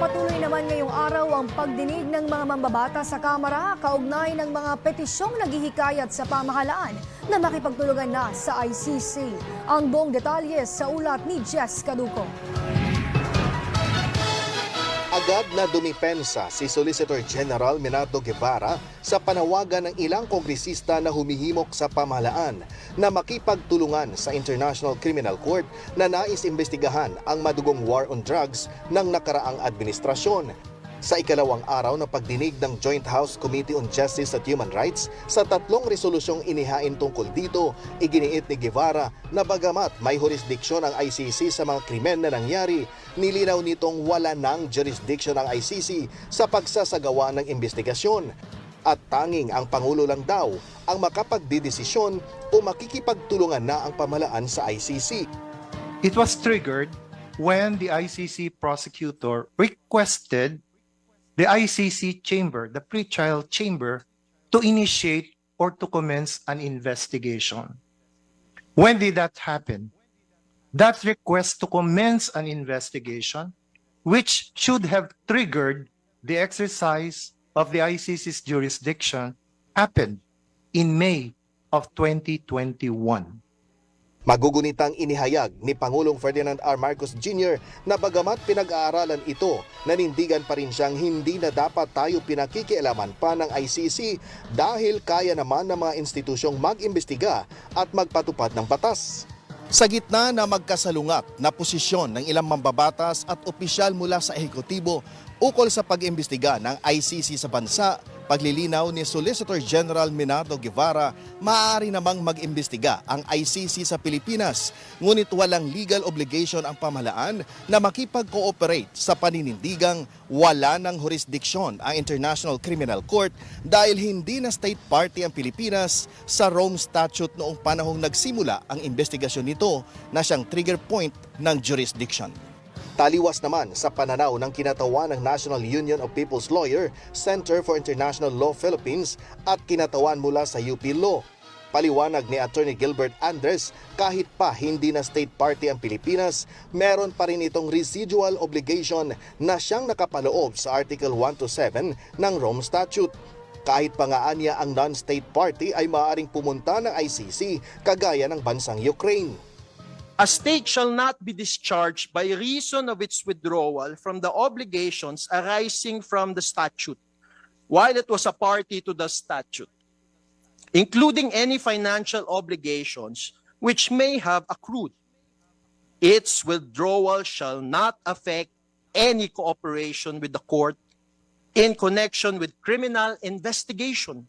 Nagpapatuloy naman ngayong araw ang pagdinig ng mga mambabata sa Kamara kaugnay ng mga petisyong naghihikayat sa pamahalaan na makipagtulungan na sa ICC. Ang buong detalye sa ulat ni Jess Caduco. Agad na dumipensa si Solicitor General Minato Guevara sa panawagan ng ilang kongresista na humihimok sa pamahalaan na makipagtulungan sa International Criminal Court na nais imbestigahan ang madugong war on drugs ng nakaraang administrasyon. Sa ikalawang araw ng pagdinig ng Joint House Committee on Justice at Human Rights sa tatlong resolusyong inihain tungkol dito, iginiit ni Guevara na bagamat may jurisdiksyon ang ICC sa mga krimen na nangyari, nilinaw nitong wala ng jurisdiction ang ICC sa pagsasagawa ng investigasyon. At tanging ang Pangulo lang daw ang makapagdidesisyon o makikipagtulungan na ang pamalaan sa ICC. It was triggered when the ICC prosecutor requested the ICC chamber, the pre-trial chamber, to initiate or to commence an investigation. When did that happen? That request to commence an investigation, which should have triggered the exercise of the ICC's jurisdiction, happened in May of 2021. Magugunitang inihayag ni Pangulong Ferdinand R. Marcos Jr. na bagamat pinag-aaralan ito, nanindigan pa rin siyang hindi na dapat tayo pinakikialaman pa ng ICC dahil kaya naman ng mga institusyong mag-imbestiga at magpatupad ng batas. Sa gitna na magkasalungat na posisyon ng ilang mambabatas at opisyal mula sa ehekutibo ukol sa pag-imbestiga ng ICC sa bansa, paglilinaw ni Solicitor General Minato Guevara, maaari namang mag-imbestiga ang ICC sa Pilipinas, ngunit walang legal obligation ang pamahalaan na makipag-cooperate sa paninindigang wala ng jurisdiksyon ang International Criminal Court dahil hindi na state party ang Pilipinas sa Rome Statute noong panahong nagsimula ang investigasyon nito na siyang trigger point ng jurisdiction. Taliwas naman sa pananaw ng kinatawan ng National Union of People's Lawyer, Center for International Law Philippines at kinatawan mula sa UP Law. Paliwanag ni Attorney Gilbert Andres, kahit pa hindi na state party ang Pilipinas, meron pa rin itong residual obligation na siyang nakapaloob sa Article 1 to 7 ng Rome Statute. Kahit pa nga anya ang non-state party ay maaaring pumunta ng ICC kagaya ng bansang Ukraine. A state shall not be discharged by reason of its withdrawal from the obligations arising from the statute, while it was a party to the statute, including any financial obligations which may have accrued. Its withdrawal shall not affect any cooperation with the court in connection with criminal investigation.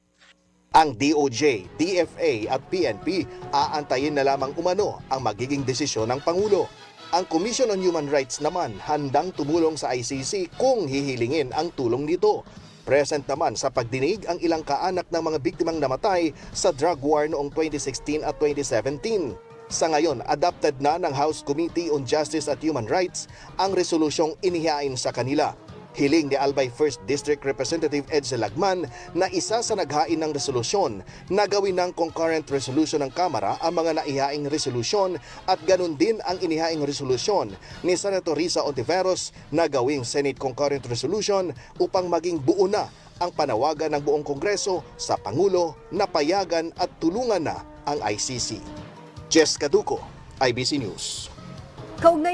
Ang DOJ, DFA at PNP aantayin na lamang umano ang magiging desisyon ng Pangulo. Ang Commission on Human Rights naman handang tumulong sa ICC kung hihilingin ang tulong nito. Present naman sa pagdinig ang ilang kaanak ng mga biktimang namatay sa drug war noong 2016 at 2017. Sa ngayon, adopted na ng House Committee on Justice at Human Rights ang resolusyong inihain sa kanila. Hiling ni Albay 1st District Representative Edsel Lagman na isa sa naghain ng resolusyon na gawin ng concurrent resolution ng Kamara ang mga naihaing resolusyon at ganun din ang inihaing resolusyon ni Senator Risa Ontiveros na gawing Senate Concurrent Resolution upang maging buo na ang panawagan ng buong Kongreso sa Pangulo na payagan at tulungan na ang ICC. Jess Caduco, IBC News. Kaugnay